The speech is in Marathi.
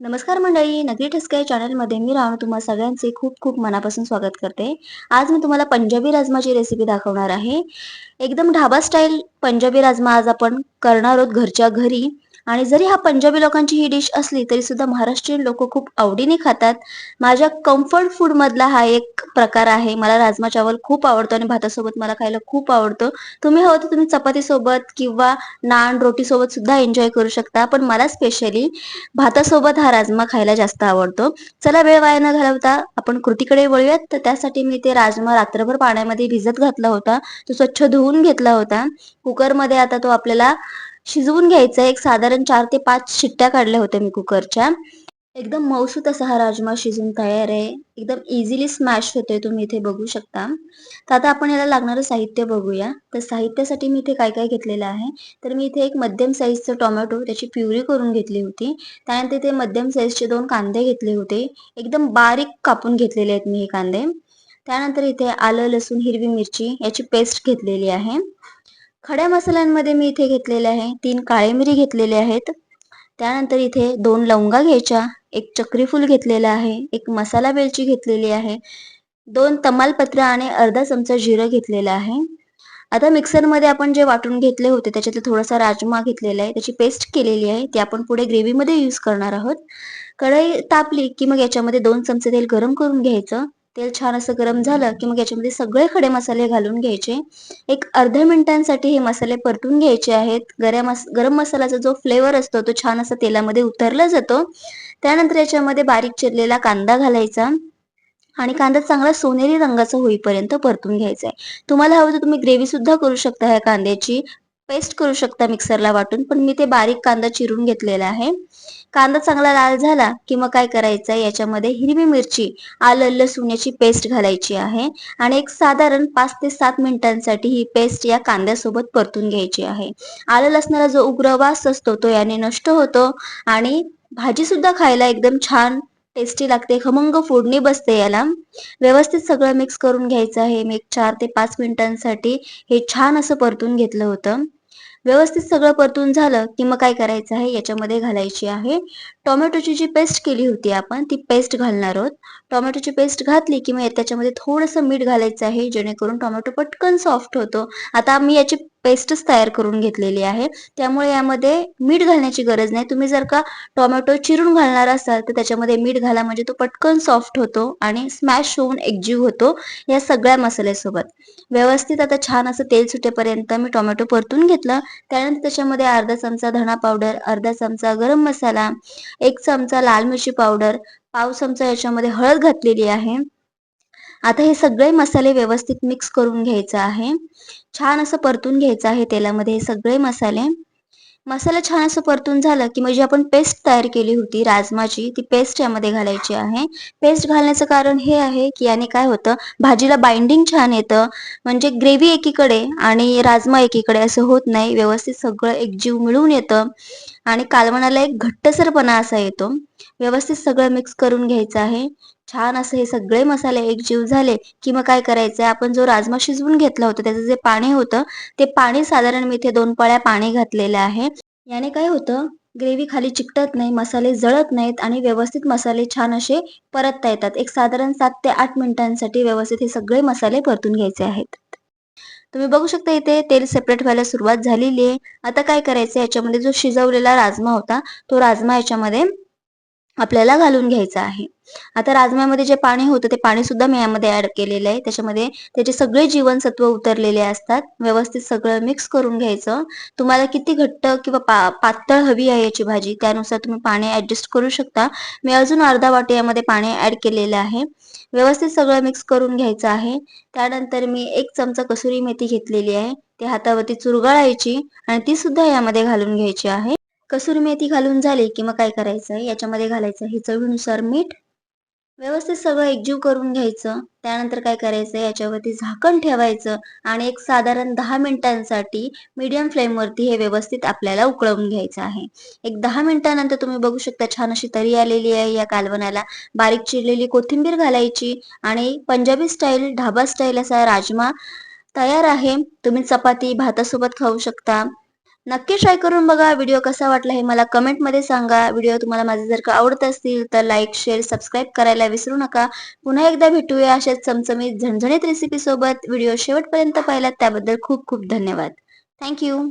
नमस्कार मंडळी नगरी ठसका चॅनलमध्ये मी राहून तुम्हाला सगळ्यांचे खूप खूप मनापासून स्वागत करते. आज मी तुम्हाला पंजाबी राजमाची रेसिपी दाखवणार आहे. एकदम ढाबा स्टाईल पंजाबी राजमा आज आपण करणार आहोत घरच्या घरी. आणि जरी हा पंजाबी लोकांची ही डिश असली तरी सुद्धा महाराष्ट्रीयन लोक खूप आवडीने खातात. माझ्या कम्फर्ट फूड मधला हा एक प्रकार आहे. मला राजमा चावल खूप आवडतो आणि भातासोबत मला खायला खूप आवडतो. तुम्ही हवं तर तुम्ही चपाती सोबत किंवा नान रोटी सोबत सुद्धा एन्जॉय करू शकता पण मला स्पेशली भातासोबत हा राजमा खायला जास्त आवडतो. चला वेळ वाया न घालवता आपण कृतीकडे वळूयात. तर त्यासाठी मी ते राजमा रात्रभर पाण्यामध्ये भिजत घातला होता. तो स्वच्छ धुवून घेतला होता. कुकरमध्ये आता तो आपल्याला शिजवून घ्यायचं. एक साधारण चार ते पाच शिट्ट्या काढल्या होत्या मी कुकरच्या. एकदम मौसूत असा हा राजमा शिजून तयार आहे. एकदम इझिली स्मॅश होतोय तुम्ही इथे बघू शकता. तर आता आपण याला लागणारं साहित्य बघूया. तर साहित्यासाठी मी इथे काय काय घेतलेलं आहे? तर मी इथे एक मध्यम साईजचं टोमॅटो त्याची प्युरी करून घेतली होती. त्यानंतर इथे मध्यम साईजचे दोन कांदे घेतले होते. एकदम बारीक कापून घेतलेले आहेत मी हे कांदे. त्यानंतर इथे आलं लसूण हिरवी मिरची याची पेस्ट घेतलेली आहे. खड्या मसाल्यांमध्ये मी इथे घेतलेले आहे. तीन काळे मिरी घेतलेले आहेत. त्यानंतर इथे दोन लवंगा घ्यायच्या. एक चक्रीफूल घेतलेला आहे. एक मसाला वेलची घेतलेली आहे. दोन तमालपत्र आणि अर्धा चमचा जिरं घेतलेलं आहे. आता मिक्सरमध्ये आपण जे वाटून घेतले होते त्याच्यातले थोडासा राजमा घेतलेला आहे. त्याची पेस्ट केलेली आहे. ती आपण पुढे ग्रेव्हीमध्ये यूज करणार आहोत. कढई तापली की मग याच्यामध्ये दोन चमचे तेल गरम करून घ्यायचं. तेल छान असं गरम झालं की मग याच्यामध्ये सगळे खडे मसाले घालून घ्यायचे. एक अर्ध्या मिनिटांसाठी हे मसाले परतून घ्यायचे आहेत. गरम गरम मसाल्याचा जो फ्लेवर असतो तो छान असा तेलामध्ये उतरला जातो. त्यानंतर याच्यामध्ये बारीक चिरलेला कांदा घालायचा आणि कांदा चांगला सोनेरी रंगाचा होईपर्यंत परतून घ्यायचा आहे. तुम्हाला हवं तर तुम्ही ग्रेव्ही सुद्धा करू शकता ह्या कांद्याची. पेस्ट करू शकता मिक्सरला वाटून. पण मी ते बारीक कांदा चिरून घेतलेला आहे. कांदा चांगला लाल झाला की मग काय करायचं? याच्यामध्ये हिरवी मिरची आलं लसूण याची पेस्ट घालायची आहे. आणि एक साधारण पाच ते सात मिनिटांसाठी ही पेस्ट या कांद्यासोबत परतून घ्यायची आहे. आलं लसणारा जो उग्र वास असतो तो याने नष्ट होतो आणि भाजी सुद्धा खायला एकदम छान टेस्टी लागते. खमंग फोडणी बसते याला. व्यवस्थित सगळं मिक्स करून घ्यायचं आहे. मी एक चार ते पाच मिनिटांसाठी हे छान असं परतून घेतलं होतं. व्यवस्थित सगळं परतून झालं की मग काय करायचं आहे? याच्यामध्ये घालायची आहे. टोमॅटोची जी पेस्ट केली होती आपण ती पेस्ट घालणार आहोत. टोमॅटोची पेस्ट घातली की मग त्याच्यामध्ये थोडंसं मीठ घालायचं आहे जेणेकरून टोमॅटो पटकन सॉफ्ट होतो. आता मी याची पेस्टच तयार करून घेतलेली आहे. त्यामुळे यामध्ये मीठ घालण्याची गरज नाही. तुम्ही जर का टोमॅटो चिरून घालणार असाल तर त्याच्यामध्ये मीठ घाला. म्हणजे तो पटकन सॉफ्ट होतो आणि स्मॅश होऊन एकजीव होतो या सगळ्या मसाल्यासोबत. व्यवस्थित आता छान असं तेल सुटेपर्यंत मी टोमॅटो परतून घेतलं. त्यानंतर त्याच्यामध्ये अर्धा चमचा धणा पावडर अर्धा चमचा गरम मसाला एक चमचा लाल मिरची पावडर पाव चमचा याच्यामध्ये हळद घातलेली आहे. आता हे सगळे मसाले व्यवस्थित मिक्स करून घ्यायचं आहे. छान असं परतून घ्यायचं आहे तेलामध्ये हे सगळे मसाले. मसाला छान असं परतून झालं की म्हणजे आपण पेस्ट तयार केली होती राजमाची ती पेस्ट यामध्ये घालायची आहे. पेस्ट घालण्याचं कारण हे आहे की याने काय होतं भाजीला बाइंडिंग छान येतं म्हणजे ग्रेव्ही एकीकडे आणि राजमा एकीकडे असं होत नाही व्यवस्थित सगळं एकजीव मिळून येतं आणि कालवणाला एक घट्टसरपणा असा येतो. व्यवस्थित सगळं मिक्स करून घ्यायचं आहे. छान असं हे सगळे मसाले एकजीव झाले की मग काय करायचंय? आपण जो राजमा शिजवून घेतला होता त्याचं जे पाणी होतं ते पाणी साधारण मी इथे दोन पळ्या पाणी घातलेलं आहे. याने काय होतं? ग्रेव्ही खाली चिकटत नाही मसाले जळत नाहीत आणि व्यवस्थित मसाले छान असे परतता येतात. एक साधारण सात ते आठ मिनिटांसाठी व्यवस्थित हे सगळे मसाले परतून घ्यायचे आहेत. तुम्ही बघू शकता इथे तेल सेपरेट व्हायला सुरुवात झालेली आहे. आता काय करायचं याच्यामध्ये जो शिजवलेला राजमा होता तो राजमा याच्यामध्ये आपल्याला घालून घ्यायचा आहे. आता राजम्यामध्ये जे पाणी होतं ते पाणी सुद्धा मी यामध्ये ऍड केलेलं आहे. त्याच्यामध्ये त्याचे सगळे जीवनसत्व उतरलेले असतात. व्यवस्थित सगळं मिक्स करून घ्यायचं. तुम्हाला किती घट्ट किंवा पा पातळ हवी आहे याची भाजी त्यानुसार तुम्ही पाणी ऍडजस्ट करू शकता. मी अजून अर्धा वाटी यामध्ये पाणी ऍड केलेलं आहे. व्यवस्थित सगळं मिक्स करून घ्यायचं आहे. त्यानंतर मी एक चमचा कसुरी मेथी घेतलेली आहे. ती हातावरती चुरगळायची आणि ती सुद्धा यामध्ये घालून घ्यायची आहे. कसुरी मेथी घालून झाली की मग काय करायचं? याच्यामध्ये घालायचं हे चवीनुसार मीठ. व्यवस्थित सगळं एकजीव करून घ्यायचं. त्यानंतर काय करायचं? याच्यावरती झाकण ठेवायचं आणि एक साधारण दहा मिनिटांसाठी मीडियम फ्लेमवरती हे व्यवस्थित आपल्याला उकळवून घ्यायचं आहे. एक दहा मिनिटानंतर तुम्ही बघू शकता छान अशी तरी आलेली आहे या कालवण्याला बारीक चिरलेली कोथिंबीर घालायची आणि पंजाबी स्टाईल ढाबा स्टाईल असा राजमा तयार आहे. तुम्ही चपाती भातासोबत खाऊ शकता. नक्की ट्राय करून बघा. व्हिडिओ कसा वाटला हे मला कमेंटमध्ये सांगा. व्हिडिओ तुम्हाला माझे जर का आवडत असतील तर लाईक शेअर सबस्क्राईब करायला विसरू नका. पुन्हा एकदा भेटूया अशाच चमचमीत झणझणीत रेसिपीसोबत व्हिडिओ शेवटपर्यंत पाहिलात त्याबद्दल खूप खूप धन्यवाद. थँक्यू